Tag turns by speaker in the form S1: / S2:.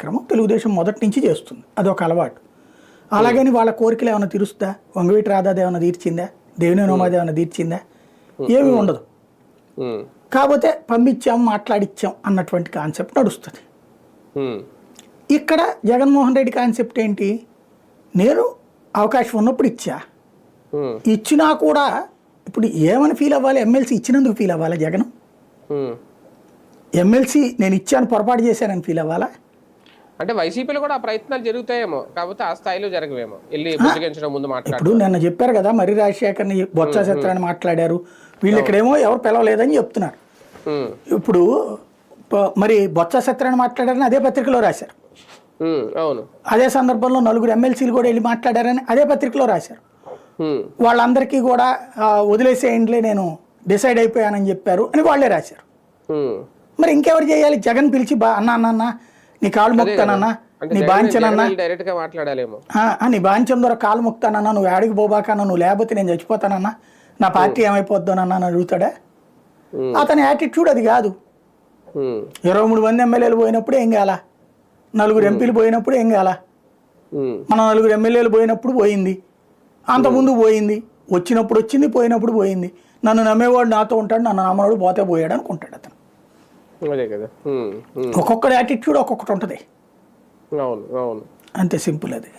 S1: కార్యక్రమం తెలుగుదేశం మొదటి నుంచి చేస్తుంది. అదొక అలవాటు. అలాగని వాళ్ళ కోరికలు ఏమైనా తీరుస్తుందా? వంగవీటి రాధాది ఏమైనా తీర్చిందా? దేవిని నోమాది ఏమైనా తీర్చిందా? ఏమీ ఉండదు. కాకపోతే పంపించాం మాట్లాడిచ్చాం అన్నటువంటి కాన్సెప్ట్ నడుస్తుంది. ఇక్కడ జగన్మోహన్ రెడ్డి కాన్సెప్ట్ ఏంటి? నేను అవకాశం ఉన్నప్పుడు ఇచ్చా. ఇచ్చినా కూడా ఇప్పుడు ఏమని ఫీల్ అవ్వాలి? ఎమ్మెల్సీ ఇచ్చినందుకు ఫీల్ అవ్వాలా జగన్. ఎమ్మెల్సీ నేను ఇచ్చాను పొరపాటు చేశానని ఫీల్ అవ్వాలా?
S2: అంటే వైసీపీలో కూడా ఆ ప్రయత్నాలు జరుగుతాయేమో కాకపోతే ఆ స్థాయిలో జరగవేమో. వెళ్ళి బుజ్జగించడం ముందు మాట్లాడు
S1: ఇప్పుడు నిన్న చెప్పారు కదా మరి రాజశేఖర్ని బొత్స సత్యనారాయణ మాట్లాడారు. వీళ్ళు ఇక్కడేమో ఎవరు పిలవలేదని చెప్తున్నారు. ఇప్పుడు మరి బొత్స సత్యనారాయణ మాట్లాడారని అదే పత్రికలో రాశారు.
S2: అవును.
S1: అదే సందర్భంలో నలుగురు ఎమ్మెల్సీలు కూడా వెళ్ళి మాట్లాడారని అదే పత్రికలో రాశారు. వాళ్ళందరికీ కూడా వదిలేసేయండిలే నేను డిసైడ్ అయిపోయానని చెప్పారు అని వాళ్ళే రాశారు. మరి ఇంకెవరు చేయాలి? జగన్ పిలిచి బా అన్న అన్న అన్న నీ కాళ్ళు మొక్తానన్నా నీ బాంచనన్నా
S2: డైరెక్ట్గా మాట్లాడాలేమో.
S1: నీ బాంచం ద్వారా కాలు మొక్తానన్నా నువ్వు ఆడికి పోబాకన్నా నువ్వు లేకపోతే నేను చచ్చిపోతానన్నా నా పార్టీ ఏమైపోద్దానన్నా అని అడుగుతాడా? అతని యాటిట్యూడ్ అది కాదు. ఇరవై మూడు మంది ఎమ్మెల్యేలు పోయినప్పుడు ఏం కాల? నలుగురు ఎంపీలు పోయినప్పుడు ఏం కాల? మన నలుగురు ఎమ్మెల్యేలు పోయినప్పుడు పోయింది. అంతకుముందు పోయింది. వచ్చినప్పుడు వచ్చింది పోయినప్పుడు పోయింది. నన్ను నమ్మేవాడు నాతో ఉంటాడు నన్ను నమ్మవాడు పోతే పోయాడు అనుకుంటాడు అతను.
S2: అదే కదా.
S1: ఒక్కొక్కటి యాటిట్యూడ్ ఒక్కొక్కటి ఉంటుంది.
S2: అవును అవును.
S1: అంతే సింపుల్ అది.